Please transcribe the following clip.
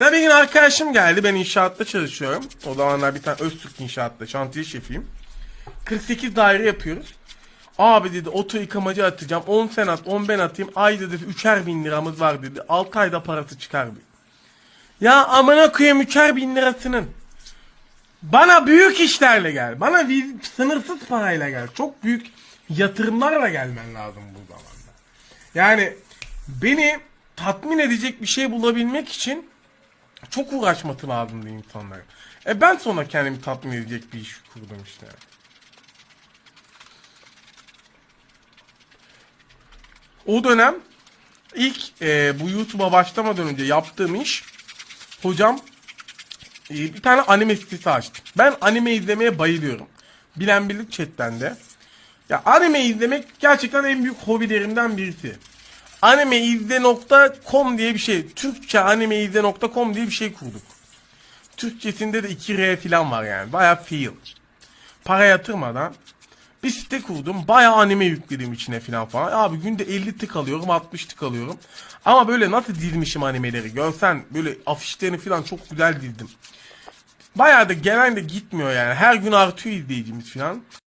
Ya gün arkadaşım geldi. Ben inşaatta çalışıyorum. O zamanlar bir tane Öztürk inşaatta şantiye şefiyim. 48 daire yapıyoruz. Abi dedi oto yıkamacı atacağım. 10 sen at 10 ben atayım. Ayda dedi 3'er bin liramız var dedi. 6 ayda parası çıkar bir. Ya amına koyayım 3'er bin lirasının. Bana büyük işlerle gel. Bana sınırsız parayla gel. Çok büyük yatırımlarla gelmen lazım bu zamanda. Yani beni tatmin edecek bir şey bulabilmek için çok uğraşması lazımdı insanlara. E ben sonra kendimi tatmin edecek bir iş kurdum işte. O dönem ilk e, bu YouTube'a başlamadan önce yaptığım iş hocam e, bir tane anime sitesi açtım. Ben anime izlemeye bayılıyorum. Bilen bilir chatten de. Ya anime izlemek gerçekten en büyük hobilerimden birisi. Animeizle.com diye bir şey. Türkçe animeizle.com diye bir şey kurduk. Türkçesinde de 2R falan var yani. Baya feel. Para yatırmadan bir site kurdum. Baya anime yükledim içine falan falan. Abi günde 50 tık alıyorum 60 tık alıyorum. Ama böyle nasıl dizmişim animeleri. Görsen böyle afişlerini falan çok güzel dizdim. Bayağı da gelen de gitmiyor yani. Her gün artıyor izleyicimiz falan.